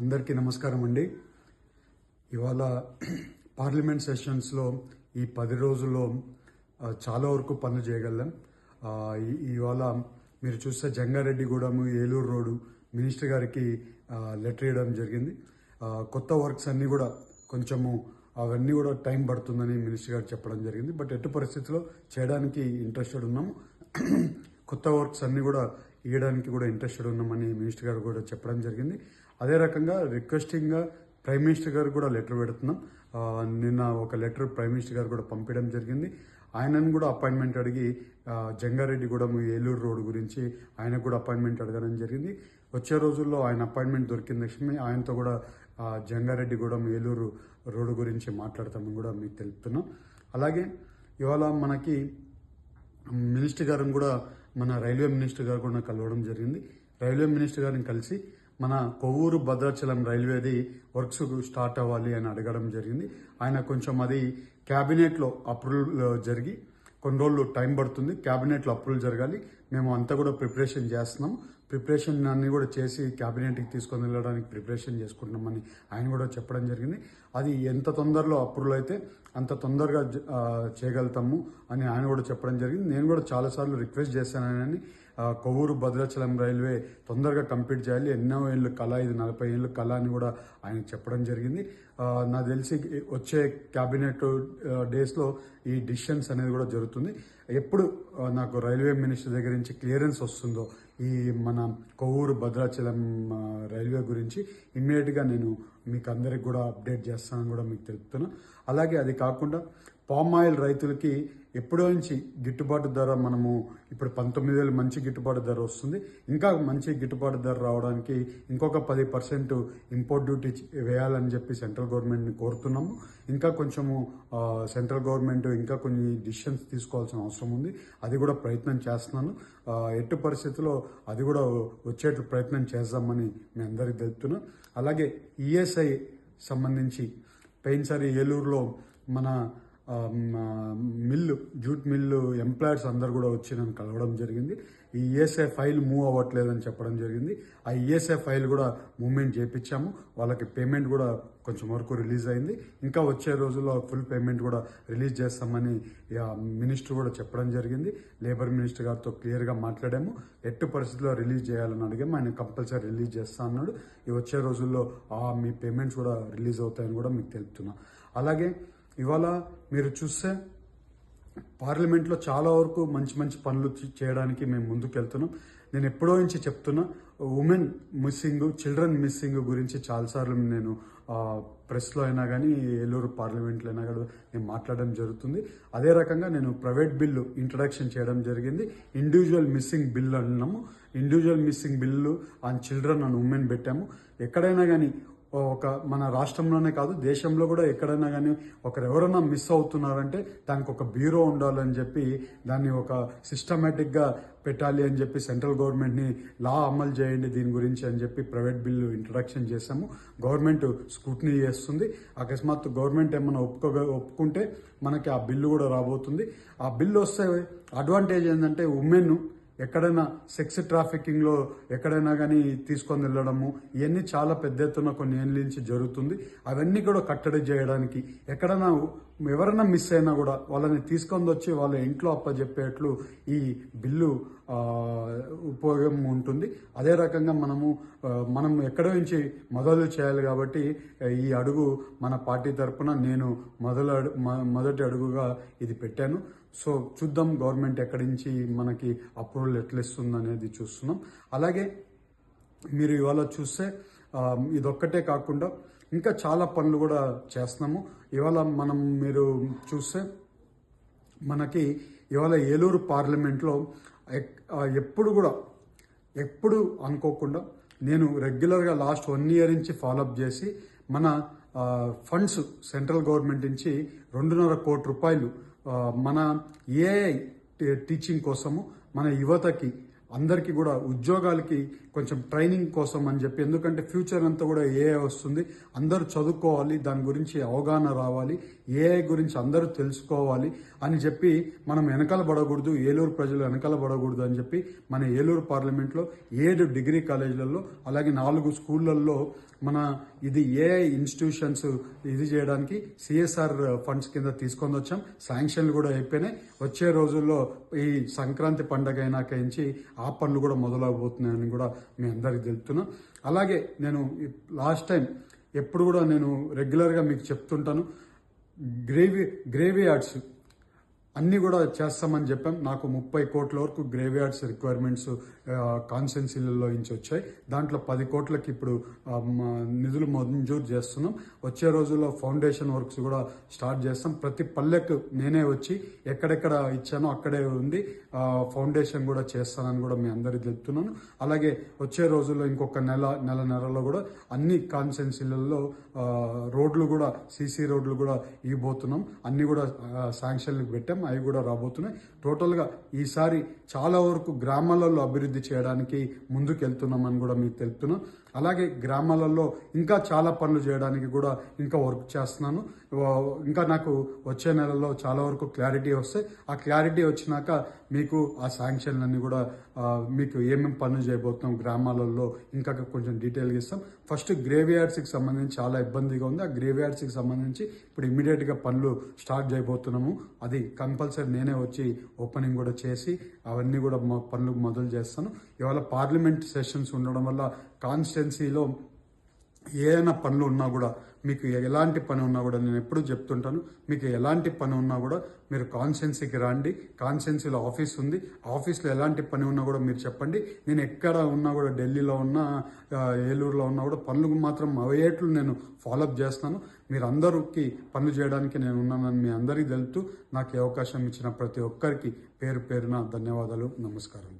అందరికీ నమస్కారం అండి. ఇవాళ పార్లమెంట్ సెషన్స్లో ఈ పది రోజుల్లో చాలా వరకు పనులు చేయగలం. ఇవాళ మీరు చూస్తే జంగారెడ్డిగూడెం ఏలూరు రోడ్డు మినిస్టర్ గారికి లెటర్ ఇవ్వడం జరిగింది. కొత్త వర్క్స్ అన్నీ కూడా కొంచెము అవన్నీ కూడా టైం పడుతుందని మినిస్టర్ గారు చెప్పడం జరిగింది. బట్ ఎట్టి పరిస్థితిలో చేయడానికి ఇంట్రెస్టెడ్ ఉన్నాము. కొత్త వర్క్స్ అన్నీ కూడా ఇవ్వడానికి కూడా ఇంట్రెస్టెడ్ ఉన్నామని మినిస్టర్ గారు కూడా చెప్పడం జరిగింది. అదే రకంగా రిక్వెస్టింగ్గా ప్రైమ్ మినిస్టర్ గారు కూడా లెటర్ పెడుతున్నాం. నిన్న ఒక లెటర్ ప్రైమ్ మినిస్టర్ గారు కూడా పంపించడం జరిగింది. ఆయనను కూడా అపాయింట్మెంట్ అడిగి జంగారెడ్డి జంగారెడ్డిగూడెం ఏలూరు రోడ్ గురించి ఆయనకు కూడా అపాయింట్మెంట్ అడగడం జరిగింది. వచ్చే రోజుల్లో ఆయన అపాయింట్మెంట్ దొరికిన లక్ష్మి ఆయనతో కూడా జంగారెడ్డి జంగారెడ్డిగూడెం ఏలూరు రోడ్డు గురించి మాట్లాడతామని కూడా మీకు తెలుపుతున్నాం. అలాగే ఇవాళ మనకి మినిస్టర్ గారిని కూడా మన రైల్వే మినిస్టర్ గారు కూడా కలవడం జరిగింది. రైల్వే మినిస్టర్ గారిని కలిసి మన కొవ్వూరు భద్రాచలం రైల్వేది వర్క్స్ స్టార్ట్ అవ్వాలి అని అడగడం జరిగింది. ఆయన కొంచెం అది క్యాబినెట్లో అప్రూవల్ జరిగి కొన్ని రోజులు టైం పడుతుంది. క్యాబినెట్లో అప్రూవల్ జరగాలి. మేము అంతా కూడా ప్రిపరేషన్ చేస్తున్నాం. ప్రిపరేషన్ అన్ని కూడా చేసి క్యాబినెట్కి తీసుకొని వెళ్ళడానికి ప్రిపరేషన్ చేసుకుంటున్నామని ఆయన కూడా చెప్పడం జరిగింది. అది ఎంత తొందరలో అప్రూవల్ అయితే అంత తొందరగా చేయగలుగుతాము అని ఆయన కూడా చెప్పడం జరిగింది. నేను కూడా చాలాసార్లు రిక్వెస్ట్ చేశానని కొవ్వూరు భద్రాచలం రైల్వే తొందరగా కంప్లీట్ చేయాలి. ఎన్నో ఏళ్ళు కళ ఇది నలభై ఏళ్ళు కళ అని కూడా ఆయన చెప్పడం జరిగింది. నాకు తెలిసి వచ్చే క్యాబినెట్ డేస్లో ఈ డిసిషన్స్ అనేది కూడా జరుగుతుంది. ఎప్పుడు నాకు రైల్వే మినిస్టర్ దగ్గర నుంచి క్లియరెన్స్ వస్తుందో ఈ మన కొవ్వూరు భద్రాచలం రైల్వే గురించి ఇమ్మీడియట్గా నేను మీకు అందరికి కూడా అప్డేట్ చేస్తానని కూడా మీకు తెలుపుతున్నా. అలాగే అది కాకుండా పామ్ ఆయిల్ రైతులకి ఎప్పుడో నుంచి గిట్టుబాటు ధర మనము ఇప్పుడు పంతొమ్మిది వేలు మంచి గిట్టుబాటు ధర వస్తుంది. ఇంకా మంచి గిట్టుబాటు ధర రావడానికి ఇంకొక పది పర్సెంట్ ఇంపోర్ట్ డ్యూటీ వేయాలని చెప్పి సెంట్రల్ గవర్నమెంట్ని కోరుతున్నాము. ఇంకా కొంచెము సెంట్రల్ గవర్నమెంట్ ఇంకా కొన్ని డిసిషన్స్ తీసుకోవాల్సిన అవసరం ఉంది. అది కూడా ప్రయత్నం చేస్తున్నాను. ఎట్టి పరిస్థితుల్లో అది కూడా వచ్చేట్లు ప్రయత్నం చేద్దామని మీ అందరికి తెలుపుతున్నా. అలాగే ఈఎస్ఐ సంబంధించి పెయిన్సారి ఏలూరులో మన మిల్లు జూట్ మిల్లు ఎంప్లాయర్స్ అందరు కూడా వచ్చి నన్ను కలవడం జరిగింది. ఈ ఈఎస్ఐ ఫైల్ మూవ్ అవ్వట్లేదని చెప్పడం జరిగింది. ఆ ఈఎస్ఐ ఫైల్ కూడా మూవ్మెంట్ చేయించాము వాళ్ళకి పేమెంట్ కూడా కొంచెం వరకు రిలీజ్ అయింది. ఇంకా వచ్చే రోజుల్లో ఫుల్ పేమెంట్ కూడా రిలీజ్ చేస్తామని ఇక మినిస్టర్ కూడా చెప్పడం జరిగింది. లేబర్ మినిస్టర్ గారితో క్లియర్గా మాట్లాడాము. ఎట్టి పరిస్థితుల్లో రిలీజ్ చేయాలని అడిగాము. ఆయన కంపల్సరీ రిలీజ్ చేస్తా అన్నాడు. ఈ వచ్చే రోజుల్లో ఆ మీ పేమెంట్స్ కూడా రిలీజ్ అవుతాయని కూడా మీకు తెలుపుతున్నా. అలాగే ఇవాళ మీరు చూస్తే పార్లమెంట్లో చాలా వరకు మంచి మంచి పనులు చేయడానికి మేము ముందుకు వెళ్తున్నాం నేను ఎప్పుడో నుంచి చెప్తున్నా ఉమెన్ మిస్సింగ్ చిల్డ్రన్ మిస్సింగ్ గురించి చాలాసార్లు నేను ప్రెస్లో అయినా కానీ ఏలూరు పార్లమెంట్లో అయినా కూడా నేను మాట్లాడడం జరుగుతుంది. అదే రకంగా నేను ప్రైవేట్ బిల్లు ఇంట్రడక్షన్ చేయడం జరిగింది. ఇండివిజువల్ మిస్సింగ్ బిల్ అన్నాము. Individual missing bill on children and women పెట్టాము. ఎక్కడైనా కానీ ఒక మన రాష్ట్రంలోనే కాదు దేశంలో కూడా ఎక్కడైనా కానీ ఒకరు ఎవరైనా మిస్ అవుతున్నారంటే దానికి ఒక బ్యూరో ఉండాలని చెప్పి దాన్ని ఒక సిస్టమేటిక్గా పెట్టాలి అని చెప్పి సెంట్రల్ గవర్నమెంట్ని లా అమలు చేయండి దీని గురించి అని చెప్పి ప్రైవేట్ బిల్లు ఇంట్రడక్షన్ చేశాము. గవర్నమెంట్ స్క్రూటినీ చేస్తుంది. అకస్మాత్తు గవర్నమెంట్ ఏమైనా ఒప్పుకో ఒప్పుకుంటే మనకి ఆ బిల్లు కూడా రాబోతుంది. ఆ బిల్లు వస్తే అడ్వాంటేజ్ ఏంటంటే ఉమెన్ ఎక్కడైనా సెక్స్ ట్రాఫికింగ్లో ఎక్కడైనా కానీ తీసుకొని వెళ్ళడము ఇవన్నీ చాలా పెద్ద ఎత్తున కొన్ని ఏళ్ళ నుంచి జరుగుతుంది. అవన్నీ కూడా కట్టడి చేయడానికి ఎక్కడైనా ఎవరైనా మిస్ అయినా కూడా వాళ్ళని తీసుకొని వచ్చి వాళ్ళ ఇంట్లో అప్పచెప్పేట్లు ఈ బిల్లు ఉపయోగం ఉంటుంది. అదే రకంగా మనము మనం ఎక్కడి నుంచి మొదలు చేయాలి కాబట్టి ఈ అడుగు మన పార్టీ తరఫున నేను మొదలు మొదటి అడుగుగా ఇది పెట్టాను. సో చూద్దాం గవర్నమెంట్ ఎక్కడి నుంచి మనకి అప్రూవల్ ఎట్లా ఇస్తుంది అనేది చూస్తున్నాం. అలాగే మీరు ఇవాళ చూస్తే ఇదొక్కటే కాకుండా ఇంకా చాలా పనులు కూడా చేస్తున్నాము. ఇవాళ మనం మీరు చూస్తే మనకి ఇవాళ ఏలూరు పార్లమెంట్లో ఎక్- ఎప్పుడు కూడా ఎప్పుడు అనుకోకుండా నేను రెగ్యులర్గా లాస్ట్ వన్ ఇయర్ నుంచి ఫాలోఅప్ చేసి మన ఫండ్స్ సెంట్రల్ గవర్నమెంట్ నుంచి రెండున్నర కోటి రూపాయలు మన ఏఐ టీచింగ్ కోసము మన యువతకి అందరికీ కూడా ఉద్యోగాలకి కొంచెం ట్రైనింగ్ కోసం అని చెప్పి ఎందుకంటే ఫ్యూచర్ అంతా కూడా ఏఐ వస్తుంది. అందరూ చదువుకోవాలి దాని గురించి అవగాహన రావాలి ఏఐ గురించి అందరూ తెలుసుకోవాలి అని చెప్పి మనం వెనకాల పడకూడదు ఏలూరు ప్రజలు వెనకాల పడకూడదు అని చెప్పి మన ఏలూరు పార్లమెంట్లో ఏడు డిగ్రీ కాలేజీలలో అలాగే నాలుగు స్కూళ్ళల్లో మన ఇది ఏఐ ఇన్స్టిట్యూషన్స్ ఇది చేయడానికి సిఎస్ఆర్ ఫండ్స్ కింద తీసుకొని వచ్చాం. శాంక్షన్లు కూడా అయిపోయినాయి. వచ్చే రోజుల్లో ఈ సంక్రాంతి పండగ అయినాక నుంచి ఆ పనులు కూడా మొదలవబోతున్నాయని కూడా మీ అందరికీ తెలుపుతున్నా. అలాగే నేను లాస్ట్ టైం ఎప్పుడు కూడా నేను రెగ్యులర్గా మీకు చెప్తుంటాను. గ్రేవీ గ్రేవీ యార్డ్స్ అన్నీ కూడా చేస్తామని చెప్పాం. నాకు ముప్పై కోట్ల వరకు గ్రేవ్యార్డ్స్ రిక్వైర్మెంట్స్ కాన్సెన్సీలలో నుంచి వచ్చాయి. దాంట్లో పది కోట్లకి ఇప్పుడు నిధులు మంజూరు చేస్తున్నాం. వచ్చే రోజుల్లో ఫౌండేషన్ వర్క్స్ కూడా స్టార్ట్ చేస్తాం. ప్రతి పల్లెకు నేనే వచ్చి ఎక్కడెక్కడ ఇచ్చానో అక్కడే ఉంది. ఫౌండేషన్ కూడా చేస్తానని కూడా మీ అందరికి చెప్తున్నాను. అలాగే వచ్చే రోజుల్లో ఇంకొక నెల నెల నెలలో కూడా అన్ని కాన్సెన్సీలలో రోడ్లు కూడా సీసీ రోడ్లు కూడా ఇవ్వబోతున్నాం అన్ని కూడా శాంక్షన్లకు పెట్టాం. అవి కూడా రాబోతున్నాయి. టోటల్గా ఈసారి చాలా వరకు గ్రామాలలో అభివృద్ధి చేయడానికి ముందుకు వెళ్తున్నామని కూడా మీకు తెలుపుతున్నాం. అలాగే గ్రామాలలో ఇంకా చాలా పనులు చేయడానికి కూడా ఇంకా వర్క్ చేస్తున్నాను. ఇంకా నాకు వచ్చే నెలలో చాలా వరకు క్లారిటీ వస్తే ఆ క్లారిటీ వచ్చినాక మీకు ఆ శాంక్షన్లన్నీ కూడా మీకు ఏమేమి పనులు చేయబోతున్నాం గ్రామాలలో ఇంకా కొంచెం డీటెయిల్గా ఇస్తాం. ఫస్ట్ గ్రేవ్యార్డ్స్కి సంబంధించి చాలా ఇబ్బందిగా ఉంది. ఆ గ్రేవ్యార్డ్స్కి సంబంధించి ఇప్పుడు ఇమీడియట్గా పనులు స్టార్ట్ చేయబోతున్నాము. అది కంపల్సరీ నేనే వచ్చి ఓపెనింగ్ కూడా చేసి అవన్నీ కూడా మా పనులు మొదలు చేస్తాను. ఇవాళ పార్లమెంట్ సెషన్స్ ఉండడం వల్ల కాన్స్టెన్సీలో ఏదైనా పనులు ఉన్నా కూడా మీకు ఎలాంటి పని ఉన్నా కూడా నేను ఎప్పుడు చెప్తుంటాను. మీకు ఎలాంటి పని ఉన్నా కూడా మీరు కాన్సెన్సీకి రండి. కాన్సెన్సీలో ఆఫీస్ ఉంది. ఆఫీస్లో ఎలాంటి పని ఉన్నా కూడా మీరు చెప్పండి. నేను ఎక్కడ ఉన్నా కూడా ఢిల్లీలో ఉన్నా ఏలూరులో ఉన్నా కూడా పనులు మాత్రం అయ్యేట్లు నేను ఫాలోఅప్ చేస్తాను. మీరు అందరికి పనులు చేయడానికి నేను ఉన్నానని మీ అందరికీ తెలుపుతూ నాకు అవకాశం ఇచ్చిన ప్రతి ఒక్కరికి పేరు పేరున ధన్యవాదాలు. నమస్కారం.